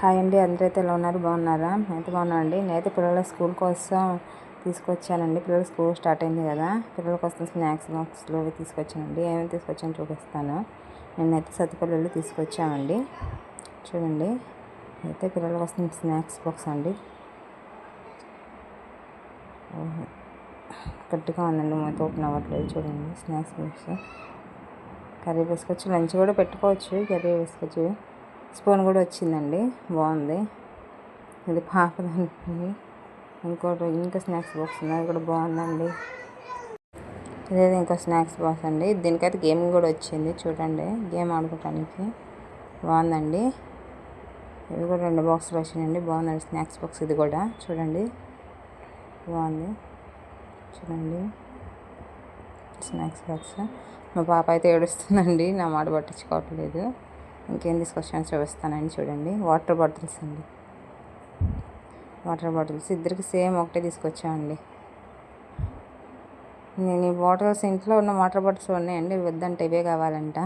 Hi అండి. అందరైతే ఎలా ఉన్నారు? బాగున్నారా? నేనైతే బాగున్నానండి నేనైతే పిల్లల స్కూల్ కోసం తీసుకొచ్చానండి. పిల్లల స్కూల్ స్టార్ట్ అయింది కదా. పిల్లల కోసం స్నాక్స్ బాక్స్లో తీసుకొచ్చానండి. ఏమేమి తీసుకొచ్చాను చూపిస్తాను. నేనైతే సత్తుపల్లెలు తీసుకొచ్చామండి. చూడండి. అయితే పిల్లల కోసం స్నాక్స్ బాక్స్ అండి. గట్టిగా ఉందండి. మూత ఓపెన్ అవ్వట్లేదు. చూడండి. Snacks box. కర్రీ వేసుకోవచ్చు లంచ్ కూడా పెట్టుకోవచ్చు. కర్రీ వేసుకోవచ్చు స్పూన్ కూడా వచ్చిందండి. బాగుంది. ఇది పాపదానికి ఇంకోటి ఇంకా స్నాక్స్ బాక్స్ ఉన్నది అది కూడా బాగుందండి. ఇదే ఇంకో స్నాక్స్ బాక్స్ అండి. దీనికైతే గేమ్ కూడా వచ్చింది. చూడండి. గేమ్ ఆడుకోవటానికి. బాగుందండి. ఇవి కూడా రెండు బాక్సులు వచ్చినాయండి. బాగుందండి. స్నాక్స్ బాక్స్ ఇది కూడా. చూడండి. బాగుంది. చూడండి. Snacks box. మా పాప అయితే ఏడుస్తుందండి. నా మాట పట్టించుకోవట్లేదు. ఇంకేం తీసుకొచ్చాను చూపిస్తానండి చూడండి. వాటర్ బాటిల్స్ అండి. వాటర్ బాటిల్స్ ఇద్దరికి సేమ్ ఒకటే తీసుకొచ్చామండి. నేను ఈ బాటిల్స్ ఇంట్లో ఉన్న వాటర్ బాటిల్స్ ఉన్నాయండి. వద్దంటే ఇవే కావాలంట.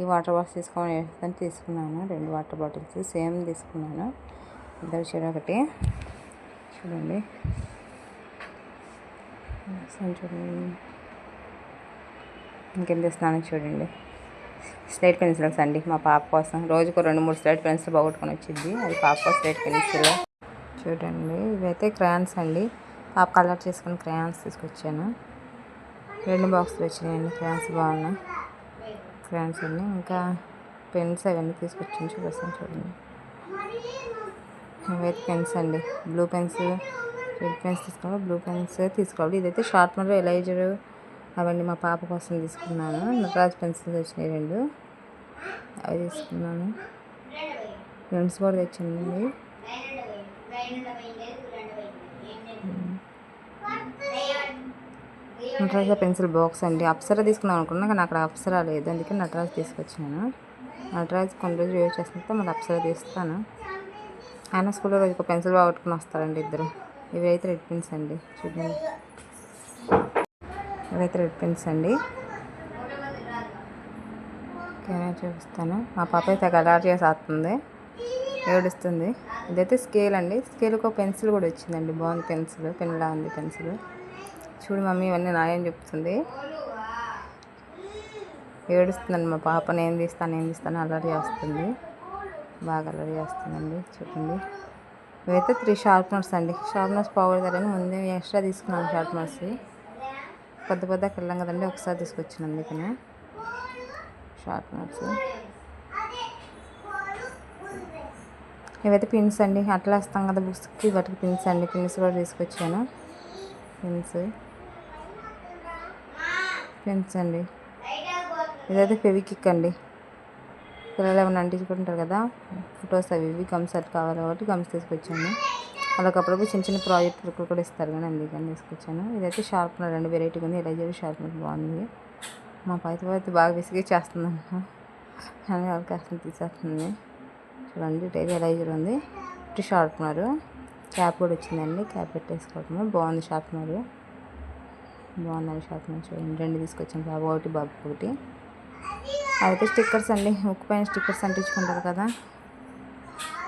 ఈ వాటర్ బాటిల్స్ తీసుకోమని తీసుకున్నాను. రెండు వాటర్ బాటిల్స్ సేమ్ తీసుకున్నాను. ఇద్దరు చెడు ఒకటి. చూడండి. చూడండి. ఇంకేం చేస్తున్నాను చూడండి. స్లేట్ పెన్సిల్స్ అండి. మా పాప కోసం రోజుకు రెండు మూడు స్లేట్ పెన్సిల్ పోగొట్టుకొని వచ్చింది. అది పాప స్లేట్ పెన్సిల్. చూడండి ఇవైతే క్రయాన్స్ అండి. పాప కలర్ చేసుకుని క్రయాన్స్ తీసుకొచ్చాను. రెండు బాక్సులు వచ్చినాయండి. క్రయాన్స్ బాగున్నాయి. క్రయాన్స్ అండి. ఇంకా పెన్స్ అవన్నీ తీసుకొచ్చాను. చూపిస్తాను చూడండి. ఇవైతే పెన్స్ అండి. బ్లూ పెన్స్ రెడ్ పెన్స్ తీసుకోవాలి. బ్లూ పెన్స్ తీసుకోవాలి. ఇదైతే షార్ప్నర్ ఎలైజర్ అవన్నీ మా పాప కోసం తీసుకున్నాను. నటరాజ్ పెన్సిల్స్ వచ్చినాయి రెండు. అవి తీసుకున్నాను. పెన్స్ కూడా తెచ్చింది. నటరాజ పెన్సిల్ బాక్స్ అండి. అప్సరా తీసుకుందాం అనుకున్నా కానీ అక్కడ అప్సరా లేదు. అందుకే నటరాజ్ తీసుకొచ్చాను నటరాజ్ కొన్ని రోజులు యూజ్ చేస్తుంటే మళ్ళీ అప్సరా తీస్తాను. ఆయన స్కూల్లో రోజు ఒక పెన్సిల్ బాగొట్టుకుని వస్తారండి ఇద్దరు. ఇవి అయితే రెడ్ పెన్స్ అండి. చూడండి. ఇవైతే రెడ్ పెన్స్ అండి. ఓకేనా చూపిస్తాను. మా పాప అయితే కలర్ చేసేస్తుంది. ఏడుస్తుంది. ఇదైతే స్కేల్ అండి. స్కేల్కి ఒక పెన్సిల్ కూడా వచ్చిందండి. బాగుంది పెన్సిల్. పెన్లా ఉంది పెన్సిల్. చూడు మమ్మీ ఇవన్నీ నాయని చెప్తుంది. ఏడుస్తుందండి మా పాప. నేను తీస్తాను నేను తీస్తాను. అల్లరి చేస్తుంది. బాగా అల్లరి చేస్తుందండి. చూడండి. ఇవైతే త్రీ షార్ప్నర్స్ అండి. షార్ప్నర్స్ పోగొడతారని ముందే ఎక్స్ట్రా తీసుకున్నాను షార్ప్నర్స్ పెద్ద పెద్ద కెళ్ళాం కదండి ఒకసారి తీసుకొచ్చిన అందుకనే. షార్ప్నర్స్ ఇవైతే పిన్స్ అండి అట్లా వేస్తాం కదా బుక్స్కి వాటికి పిన్స్ అండి పిన్స్ కూడా తీసుకొచ్చాను. పిన్స్ పిన్స్ అండి. ఇదైతే ఫెవికిక్ అండి. పిల్లలు ఏమైనా అంటించుకుంటారు కదా ఫొటోస్ అవి ఇవి గమ్స్ అట్లా కావాలి కాబట్టి గమ్స్ తీసుకొచ్చాను. అలాకప్పుడు చిన్న చిన్న ప్రాజెక్ట్ వర్క్ కూడా ఇస్తారు కానీ అందుకని తీసుకొచ్చాను. ఇదైతే షార్ప్నర్ రెండు వెరైటీగా ఉంది. ఎలైజర్ షార్ప్నర్ బాగుంది. మా పైత పైతే బాగా విసిగి చేస్తుంది అంట కానీ వాళ్ళకి అసలు తీసేస్తుంది. చూడండి డైలీ ఎలైజర్ ఉంది. ఇటు షార్ప్నర్. క్యాప్ కూడా వచ్చిందండి. క్యాప్ పెట్టేసుకోవటము. బాగుంది షార్ప్నర్. బాగుందండి షార్ప్నర్ చూడండి. రెండు తీసుకొచ్చాను బాబు. ఒకటి బాబు ఒకటి. అయితే స్టిక్కర్స్ అండి. ఉక్కు పైన స్టిక్కర్స్ అంటించుకుంటారు కదా.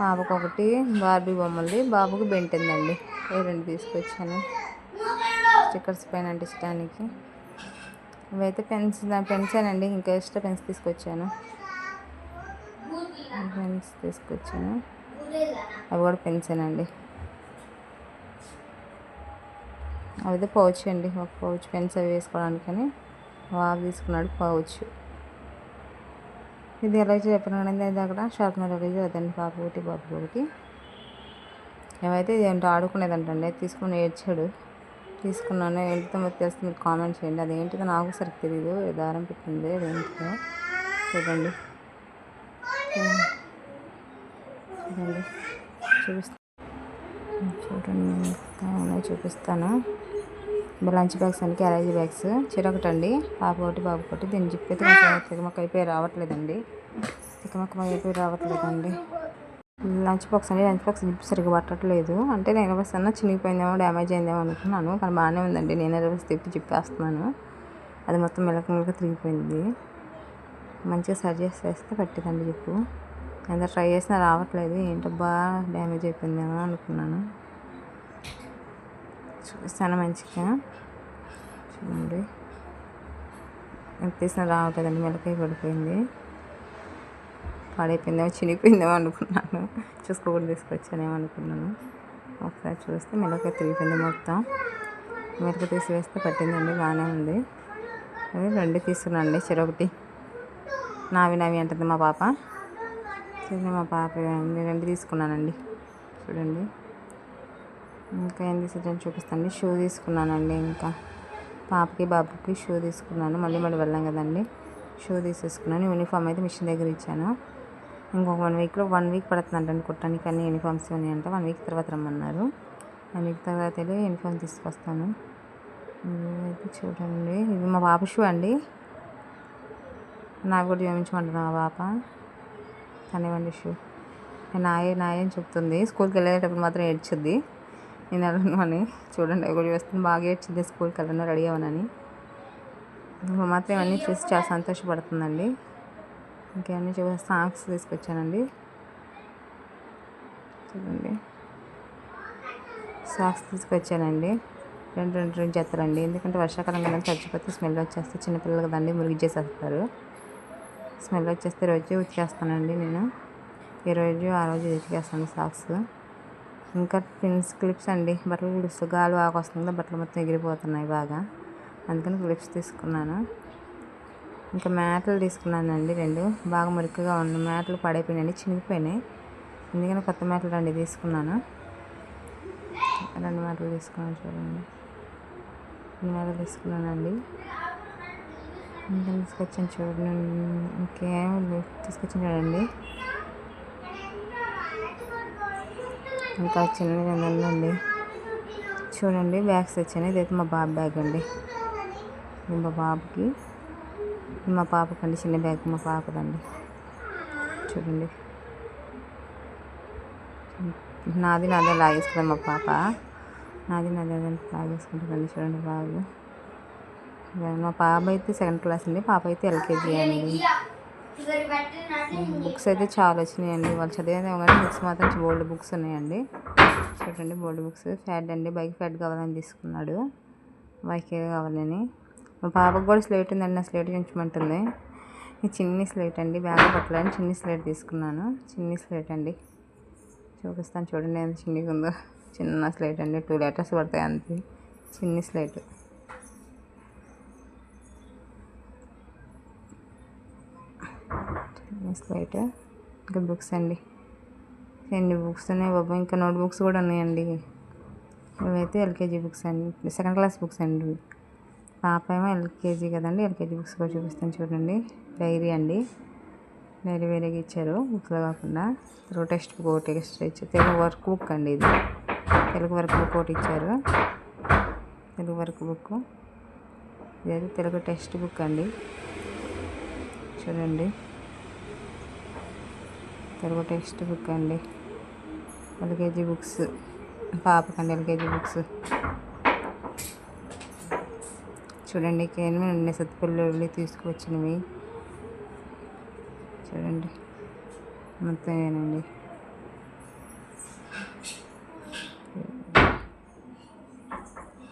పాపకు ఒకటి బార్బీ బొమ్మలది. బాబుకి బెంటిందండి ఈ రెండు తీసుకొచ్చాను. స్టిక్కర్స్ పైన అంటించడానికి. ఇవైతే పెన్స్ పెన్సేనండి. ఇంకా ఎక్స్ట్రా పెన్స్ తీసుకొచ్చాను. పెన్స్ తీసుకొచ్చాను. అవి కూడా పెన్సేనండి. అవి అయితే పౌచ్ అండి. ఒక పౌచ్ పెన్స్ అవి వేసుకోవడానికని. బాబు తీసుకున్నాడు పౌచ్. ఇది ఎలా చెప్పినాడు అది అక్కడ షార్ప్నర్ ఎలా అదండి పాప ఒకటి బాబు ఒకటి ఏమైతే ఇది ఏంటో ఆడుకునేదంటండి తీసుకుని ఏడ్చాడు. తీసుకున్నాను ఏంటితో మరి తెలిసి మీరు కామెంట్ చేయండి. అది ఏంటిదో నాకు సరికి తెలియదు దారం పెట్టింది అదేంటిదో చూడండి. చూడండి. చూపిస్తాను చూడండి చూపిస్తాను. లంచ్ బ్యాగ్స్ అండి క్యారేజీ బ్యాగ్స్. చిరొకటండి. పాప ఒకటి బాబు ఒకటి. దీన్ని చెప్పైతే తికమక్క అయిపోయి రావట్లేదండి. తికమక్క అయిపోయి రావట్లేదండి. లంచ్ బాక్స్ అండి. లంచ్ బాక్స్ జిప్ సరిగ్గా పట్టట్లేదు. అంటే నేను వస్తున్నా చినిగిపోయిందేమో డ్యామేజ్ అయిందేమో అనుకున్నాను. కానీ బాగానే ఉందండి. నేను రివర్స్ తిప్పి చెప్పేస్తున్నాను అది మొత్తం మెలక మెలక తిరిగిపోయింది. మంచిగా సరి చేసి వేస్తే పట్టిందండి జిప్పు. ఎంత ట్రై చేసినా రావట్లేదు. ఏంటబ్బా డ్యామేజ్ అయిపోయిందేమో అనుకున్నాను. చూస్తాను మంచిగా. చూడండి. ఎంత రావు రావట్లేదండి మిలకాయ పడిపోయింది. పాడైపోయిందేమో చినిగిపోయిందేమో అనుకున్నాను. చూసుకోకుండా తీసుకొచ్చానేమో అనుకున్నాను ఒకసారి చూస్తే మెలకాయ తిరిగిపోయింది మొత్తం. మిరప తీసి వేస్తే పట్టిందండి బాగానే ఉంది. అవి రెండు తీసుకున్నాండి చెరొకటి నావి నావి అంటుంది మా పాప. సరే మా పాప నేను రెండు తీసుకున్నానండి. చూడండి. ఇంకా ఏం తీసుకుంటాను చూపిస్తాను. షూ తీసుకున్నానండి ఇంకా. పాపకి బాబుకి షూ తీసుకున్నాను. మళ్ళీ మళ్ళీ వెళ్ళాం కదండి. షూ తీసేసుకున్నాను. యూనిఫామ్ అయితే మిషన్ దగ్గర ఇచ్చాను. ఇంకొక వన్ వీక్లో వన్ వీక్ పడుతుందంటండి కుట్టడానికి. అన్ని యూనిఫామ్స్ ఉన్నాయంట. వన్ వీక్ తర్వాత రమ్మన్నారు. వన్ వీక్ తర్వాత వెళ్ళి యూనిఫామ్ తీసుకొస్తాను. చూడండి. ఇది మా పాప షూ అండి. నాకు కూడా చూపించమంటున్నా మా పాప? కానివ్వండి షూ? నాయే నాయే అని చెప్తుంది. స్కూల్కి వెళ్ళేటప్పుడు మాత్రం ఏడ్చుద్ది. నేను వెళ్ళను అని చూడండి ఒకటి వస్తుంది బాగా ఏడ్చింది స్కూల్కి వెళ్ళను రెడీ అవ్వనని. మాత్రం ఇవన్నీ చూసి చాలా సంతోషపడుతుందండి. ఇంకేమన్నీ చూసి సాంగ్స్ తీసుకొచ్చానండి. చూడండి. సాక్స్ తీసుకొచ్చానండి. రెండు రెండు రెండు చేస్తారండి ఎందుకంటే వర్షాకాలం కదా చచ్చిపోతే స్మెల్ వచ్చేస్తే చిన్నపిల్లలు కదండి మురిగి చేసేస్తారు. స్మెల్ వచ్చేస్తే రోజు ఉతికేస్తానండి నేను. ఈ రోజు ఆ రోజు ఉతికేస్తాను సాక్స్ ఇంకా పిన్స్ క్లిప్స్ అండి. బట్టలు క్లిప్స్ గాలి బాగా వస్తుంది. బట్టలు మొత్తం ఎగిరిపోతున్నాయి బాగా. అందుకని క్లిప్స్ తీసుకున్నాను. ఇంకా మ్యాట్లు తీసుకున్నానండి రెండు. బాగా మురికిగా ఉన్న మ్యాట్లు పడైపోయినాయండి. చినిగిపోయినాయి. ఎందుకని కొత్త మ్యాట్లు రెండు తీసుకున్నాను. రెండు మ్యాట్లు తీసుకున్నాను చూడండి. రెండు మ్యాట్లు తీసుకున్నానండి. ఇంకా తీసుకొచ్చాను చూడండి. ఇంకేం తీసుకొచ్చాను చూడండి. ఇంకా చిన్నది ఉందండి. చూడండి బ్యాగ్స్ వచ్చాయి ఇదైతే మా బాబు బ్యాగ్ అండి. మా బాబుకి. మా పాపకండి చిన్న బ్యాగ్ మా పాపదండి. చూడండి. నాది నాదే లాగేస్తుంది మా పాప. నాది నాదే లాగేసుకుంటుందండి చూడండి బాబు. మా పాప అయితే సెకండ్ క్లాస్ అండి. పాప అయితే ఎల్కేజీ అండి. బుక్స్ అయితే చాలా వచ్చినాయండి. వాళ్ళు చదివేదేమో కానీ బుక్స్ మాత్రం బోల్డ్ బుక్స్ ఉన్నాయండి. చూడండి బోల్డ్ బుక్స్. ఫ్యాడ్ అండి. బైక్ ఫ్యాడ్ కావాలని తీసుకున్నాడు. బైకే కావాలని మా పాపకు కూడా స్లేట్ ఉందండి. నా స్లేట్ ఉంచమంటుంది ఈ చిన్ని స్లేట్ అండి. బ్యాగ్ పట్టాలని చిన్ని స్లేట్ తీసుకున్నాను. చిన్ని స్లేట్ అండి. చూపిస్తాను. చూడండి ఎంత చిన్నగా ఉందో చిన్న స్లేట్ అండి. టూ లెటర్స్ పడతాయి అంతే. చిన్ని స్లేట్. స్లైట్ ఇంకా బుక్స్ అండి. ఎన్ని బుక్స్ ఉన్నాయి బాబు? ఇంకా నోట్ బుక్స్ కూడా ఉన్నాయండి. ఇవైతే ఎల్కేజీ బుక్స్ అండి. సెకండ్ క్లాస్ బుక్స్ అండి పాప ఏమో ఎల్కేజీ కదండి. ఎల్కేజీ బుక్స్ కూడా చూపిస్తాను చూడండి. డైరీ అండి. డైరీ వేరేగా ఇచ్చారు బుక్స్లో కాకుండా. తెలుగు టెక్స్ట్ బుక్ ఒకటి ఎక్స్ట్రా ఇచ్చారు. తెలుగు వర్క్ బుక్ అండి ఇది. తెలుగు వర్క్ బుక్ ఒకటి ఇచ్చారు. Telugu work book. ఇదైతే తెలుగు టెక్స్ట్ బుక్ అండి. చూడండి. తెలుగు టెక్స్ట్ బుక్ అండి. LKG books. పాపకండి LKG books. చూడండి కేన్వి ఉన్నాయి. సత్తుపల్లి తీసుకువచ్చినవి. చూడండి. మొత్తం ఏనండి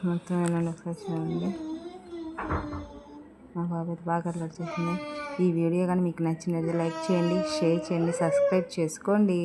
మొత్తం ఏనండి ఒకసారి చూడండి మా బాబు బాగా అట్లా చేసింది. ఈ వీడియో కానీ మీకు నచ్చినది లైక్ చేయండి షేర్ చేయండి సబ్స్క్రైబ్ చేసుకోండి.